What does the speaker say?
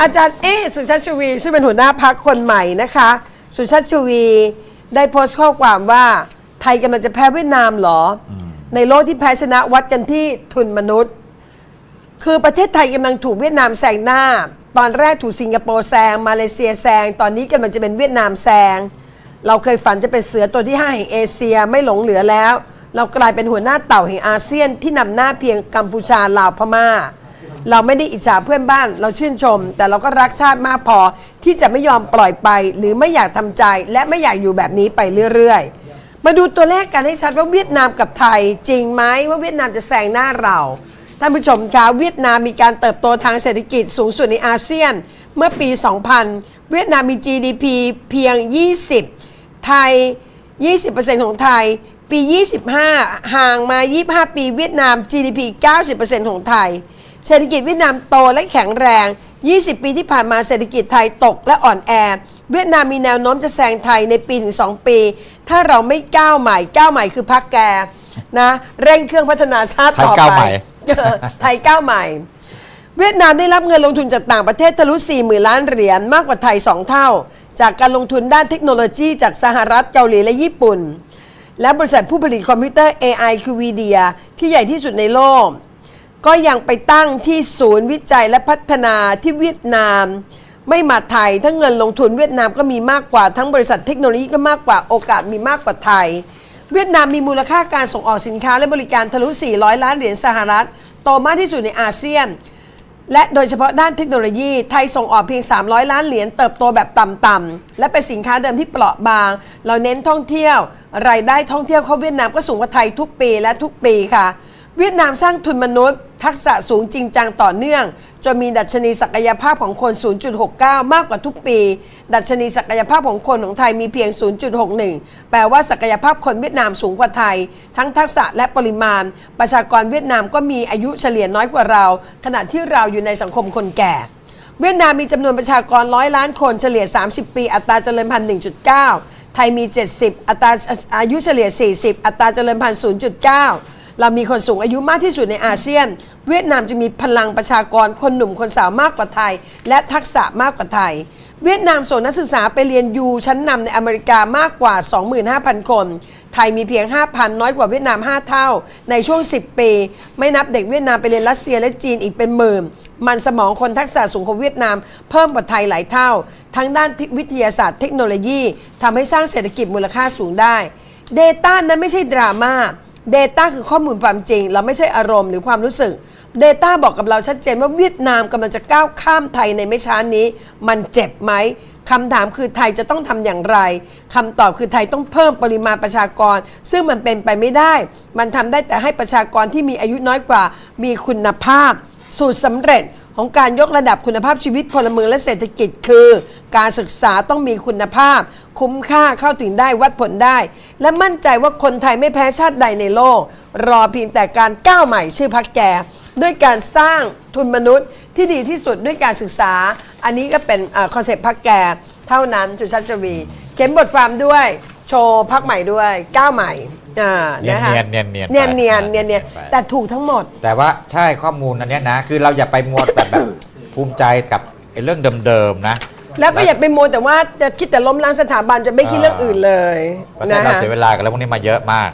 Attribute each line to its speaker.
Speaker 1: อาจารย์เอสุชาติชวี ซึ่งเป็นหัวหน้าพักคนใหม่นะคะ สุชาติชวีได้โพสต์ข้อความว่าไทยกำลังจะแพ้เวียดนามเหรออในโลกที่แพ้ชนะวัดกันที่ทุนมนุษย์ คือประเทศไทยกำลังถูกเวียดนามแซงหน้า ตอนแรกถูกสิงคโปร์แซงมาเลเซียแซง ตอนนี้กำลังจะเป็นเวียดนามแซง เราเคยฝันจะเป็นเสือตัวที่ห้าแห่งเอเชียไม่หลงเหลือแล้ว เรากลายเป็นหัวหน้าเต่าแห่งอาเซียนที่นำหน้าเพียงกัมพูชาลาวพม่า เราไม่ได้อิจฉาเพื่อนบ้าน เราชื่นชม แต่เราก็รักชาติมากพอ ที่จะไม่ยอมปล่อยไป หรือไม่อยากทำใจ และไม่อยากอยู่แบบนี้ไปเรื่อยๆ มาดูตัวเลขกันให้ชัดว่าเวียดนามกับไทย จริงไหมว่าเวียดนามจะแซงหน้าเราท่านผู้ชมคะเวียดนามมีการเติบโตทางเศรษฐกิจสูงสุดในอาเซียน เมื่อปี 2000 เวียดนามมี GDP เพียง 20 ไทย 20%ของไทย ปี 25 ห่างมา 25 ปี เวียดนาม GDP 90%ของไทย เศรษฐกิจเวียดนามโตและแข็งแรง 20 ปีที่ผ่านมาเศรษฐกิจไทยตกและอ่อนแอ เวียดนามมีแนวโน้มจะแซงไทยในปีถึง2ปี ถ้าเราไม่ก้าวใหม่ก้าวใหม่คือพักแกนะเร่งเครื่องพัฒนาชาติต่อ
Speaker 2: ไทยก้าว
Speaker 1: ไป
Speaker 2: ใหม่
Speaker 1: ไทยก้าวใหม่ เวียดนามได้รับเงินลงทุนจากต่างประเทศทะลุ 40,000 ล้านเหรียญมากกว่าไทย 2 เท่า จากการลงทุนด้านเทคโนโลยีจากสหรัฐเกาหลีและญี่ปุ่น และบริษัทผู้ผลิตคอมพิวเตอร์ AI คือ VIDIA ที่ใหญ่ที่สุดในโลก ก็ยังไปตั้งที่ศูนย์วิจัยและพัฒนาที่เวียดนาม ไม่มาไทยทั้งเงินลงทุนเวียดนามก็มีมากกว่าทั้งบริษัทเทคโนโลยีก็มากกว่าโอกาสมีมากกว่าไทย เวียดนามมีมูลค่าการส่งออกสินค้าและบริการทะลุ 400 ล้านเหรียญสหรัฐโตมากที่สุดในอาเซียน และโดยเฉพาะด้านเทคโนโลยีไทยส่งออกเพียง 300 ล้านเหรียญเติบโตแบบต่ำๆและเป็นสินค้าเดิมที่เปราะบาง เราเน้นท่องเที่ยว รายได้ท่องเที่ยวเข้าเวียดนามก็สูงกว่าไทยทุกปีและทุกปีค่ะ เวียดนามสร้างทุนมนุษย์ ทักษะสูงจริงจังต่อเนื่อง จนมีดัชนีศักยภาพของคน 0.69 มากกว่าทุกปี ดัชนีศักยภาพของคนของไทยมีเพียง 0.61 แปลว่าศักยภาพคนเวียดนามสูงกว่าไทย ทั้งทักษะและปริมาณ ประชากรเวียดนามก็มีอายุเฉลี่ยน้อยกว่าเรา ขณะที่เราอยู่ในสังคมคนแก่เวียดนามมีจำนวนประชากรร้อยล้านคนเฉลี่ย 30 ปี อัตราเจริญพันธุ์1.9 ไทยมี 70 อัตราอายุเฉลี่ย 40 อัตราเจริญพันธุ์0.9 เรามีคนสูงอายุมากที่สุดในอาเซียน เวียดนามจะมีพลังประชากรคนหนุ่มคนสาวมากกว่าไทย และทักษะมากกว่าไทย เวียดนามส่งนักศึกษาไปเรียนยูชั้นนำในอเมริกามากกว่า 25,000 คน ไทยมีเพียง 5,000 น้อยกว่าเวียดนาม 5 เท่า ในช่วง 10 ปี ไม่นับเด็กเวียดนามไปเรียนรัสเซียและจีนอีกเป็นหมื่นมันสมองคนทักษะสูงของเวียดนามเพิ่มกว่าไทยหลายเท่า ทั้งด้านวิทยาศาสตร์เทคโนโลยีทำให้สร้างเศรษฐกิจมูลค่าสูงได้ Data นั้นไม่ใช่ดราม่า Data คือข้อมูลความจริง เราไม่ใช่อารมณ์หรือความรู้สึก Data บอกกับเราชัดเจนว่าเวียดนามกำลังจะก้าวข้ามไทยในไม่ช้านี้ มันเจ็บไหมคำถามคือไทยจะต้องทำอย่างไรคำตอบคือไทยต้องเพิ่มปริมาณประชากร ซึ่งมันเป็นไปไม่ได้ มันทำได้แต่ให้ประชากรที่มีอายุน้อยกว่า มีคุณภาพ สูตรสำเร็จ ของการยกระดับคุณภาพชีวิตพลเมืองและเศรษฐกิจคือ การศึกษาต้องมีคุณภาพ คุ้มค่าเข้าถึงได้วัดผลได้ และมั่นใจว่าคนไทยไม่แพ้ชาติใดในโลก รอเพียงแต่การก้าวใหม่ชื่อพักแกด้วยการสร้างทุนมนุษย์ที่ดีที่สุดด้วยการศึกษา อันนี้ก็เป็นคอนเซปต์พักแกเท่านั้นจุชัชวี เขียนบทความด้วย โชว์พักใหม่ด้วยก้าวใหม่อ่า
Speaker 2: เนียน
Speaker 1: นะคะ
Speaker 2: เนียนเนียนเนียน
Speaker 1: เนียนเนียน
Speaker 2: ไป
Speaker 1: เนียนเนียน
Speaker 2: ไป
Speaker 1: แต่ถูกทั้งหมด
Speaker 2: แต่ว่าใช่ข้อมูลอันเนี้ยนะ คือเราอย่าไปมัวแบบแบบภูมิใจกับไอ้เรื่องเดิมๆนะ
Speaker 1: แล้วก็อย่าไปโมวแต่ว่าจะคิดแต่ล้มล้างสถาบันจะไม่คิดเรื่องอื่นเลย
Speaker 2: ประเทศ
Speaker 1: นะ
Speaker 2: เรา
Speaker 1: คะ
Speaker 2: เสียเวลากับเรื่องพวกนี้มาเยอะมาก